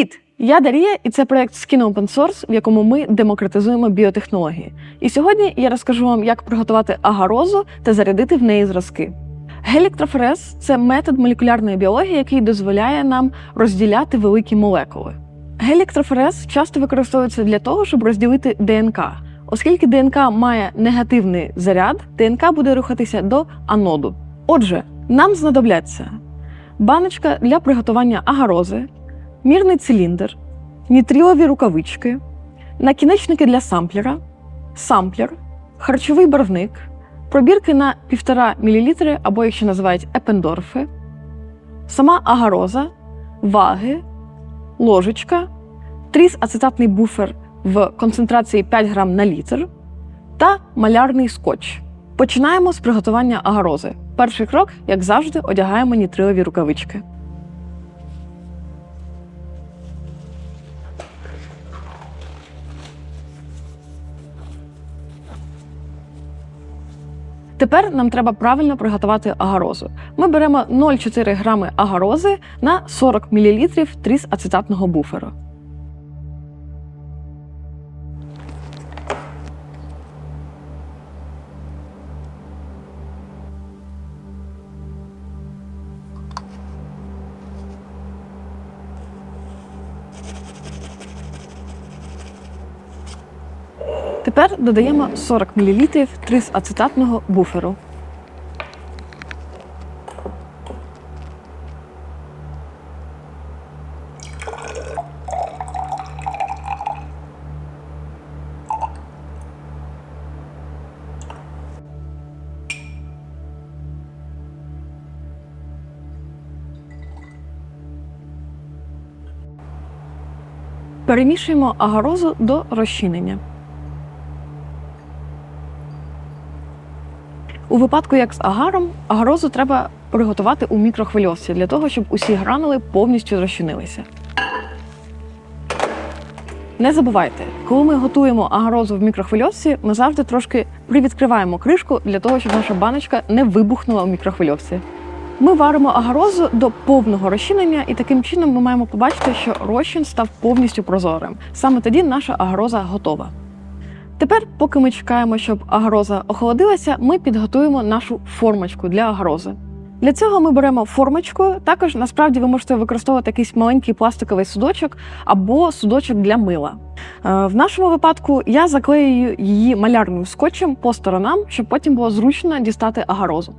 Привіт! Я Дарія, і це проект Skin Open Source, в якому ми демократизуємо біотехнології. І сьогодні я розкажу вам, як приготувати агарозу та зарядити в неї зразки. Геліктрофорез це метод молекулярної біології, який дозволяє нам розділяти великі молекули. Геліктрофорез часто використовується для того, щоб розділити ДНК. Оскільки ДНК має негативний заряд, ДНК буде рухатися до аноду. Отже, нам знадобляться баночка для приготування агарози, мірний циліндр, нітрилові рукавички, накінечники для самплера, самплер, харчовий барвник, пробірки на 1,5 мл або ще називають епендорфи, сама агароза, ваги, ложечка, тріс-ацетатний буфер в концентрації 5 грам на літр та малярний скотч. Починаємо з приготування агарози. Перший крок, як завжди, одягаємо нітрилові рукавички. Тепер нам треба правильно приготувати агарозу. Ми беремо 0,4 грами агарози на 40 мл тріс-ацетатного буферу. Тепер додаємо 40 мл трис-ацетатного буферу. Перемішуємо агарозу до розчинення. У випадку, як з агаром, агарозу треба приготувати у мікрохвильовці для того, щоб усі гранули повністю розчинилися. Не забувайте, коли ми готуємо агарозу в мікрохвильовці, ми завжди трошки привідкриваємо кришку для того, щоб наша баночка не вибухнула у мікрохвильовці. Ми варимо агарозу до повного розчинення, і таким чином ми маємо побачити, що розчин став повністю прозорим. Саме тоді наша агароза готова. Тепер, поки ми чекаємо, щоб агроза охолодилася, ми підготуємо нашу формочку для агрози. Для цього ми беремо формочку. Також насправді ви можете використовувати якийсь маленький пластиковий судочок або судочок для мила. Е, В нашому випадку я заклеюю її малярним скотчем по сторонам, щоб потім було зручно дістати агарозу.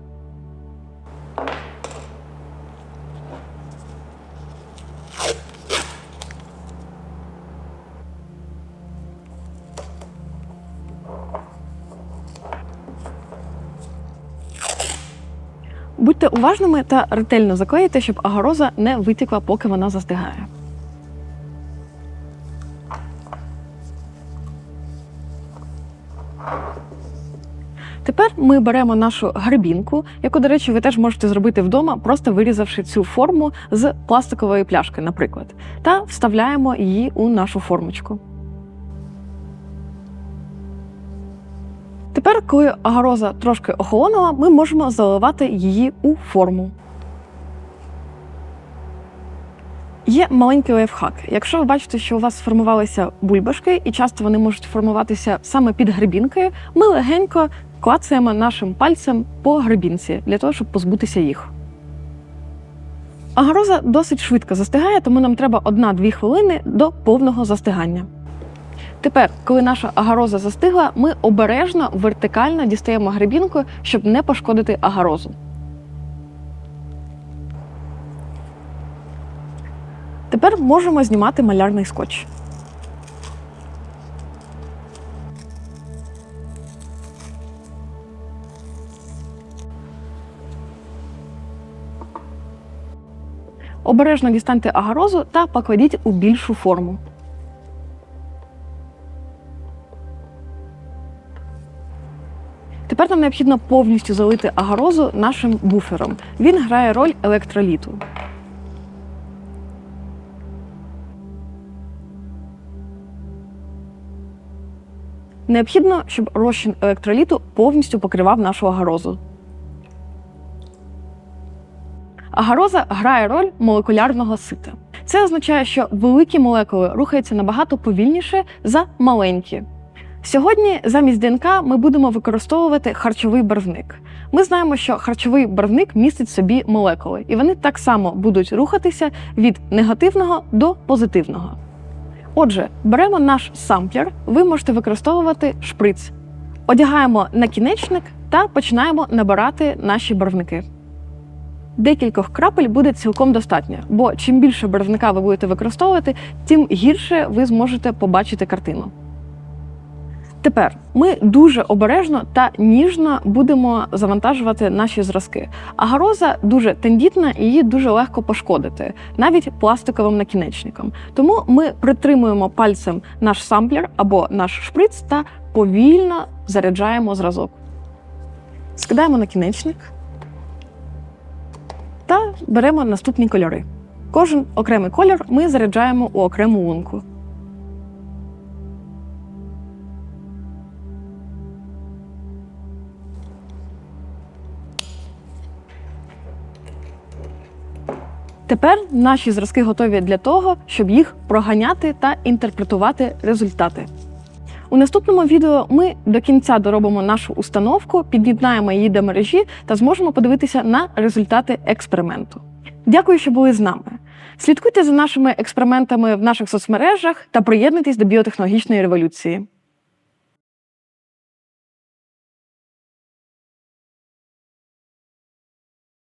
Будьте уважними та ретельно заклеїте, щоб агароза не витікла, поки вона застигає. Тепер ми беремо нашу гарбінку, яку, до речі, ви теж можете зробити вдома, просто вирізавши цю форму з пластикової пляшки, наприклад, та вставляємо її у нашу формочку. Тепер, коли агароза трошки охолонула, ми можемо заливати її у форму. Є маленький лайфхак. Якщо ви бачите, що у вас сформувалися бульбашки, і часто вони можуть формуватися саме під грибінкою, ми легенько клацаємо нашим пальцем по грибінці для того, щоб позбутися їх. Агароза досить швидко застигає, тому нам треба 1-2 хвилини до повного застигання. Тепер, коли наша агароза застигла, ми обережно вертикально дістаємо грибінку, щоб не пошкодити агарозу. Тепер можемо знімати малярний скотч. Обережно дістаньте агарозу та покладіть у більшу форму. Тепер нам необхідно повністю залити агарозу нашим буфером. Він грає роль електроліту. Необхідно, щоб розчин електроліту повністю покривав нашу агарозу. Агароза грає роль молекулярного сита. Це означає, що великі молекули рухаються набагато повільніше за маленькі. Сьогодні замість ДНК ми будемо використовувати харчовий барвник. Ми знаємо, що харчовий барвник містить в собі молекули, і вони так само будуть рухатися від негативного до позитивного. Отже, беремо наш самплер, ви можете використовувати шприц, одягаємо накінечник та починаємо набирати наші барвники. Декількох крапель буде цілком достатньо, бо чим більше барвника ви будете використовувати, тим гірше ви зможете побачити картину. Тепер ми дуже обережно та ніжно будемо завантажувати наші зразки. Агароза дуже тендітна і її дуже легко пошкодити, навіть пластиковим накінечником. Тому ми притримуємо пальцем наш самплер або наш шприц та повільно заряджаємо зразок. Скидаємо накінечник та беремо наступні кольори. Кожен окремий кольор ми заряджаємо у окрему лунку. Тепер наші зразки готові для того, щоб їх проганяти та інтерпретувати результати. У наступному відео ми до кінця доробимо нашу установку, під'єднаємо її до мережі та зможемо подивитися на результати експерименту. Дякую, що були з нами. Слідкуйте за нашими експериментами в наших соцмережах та приєднуйтесь до біотехнологічної революції.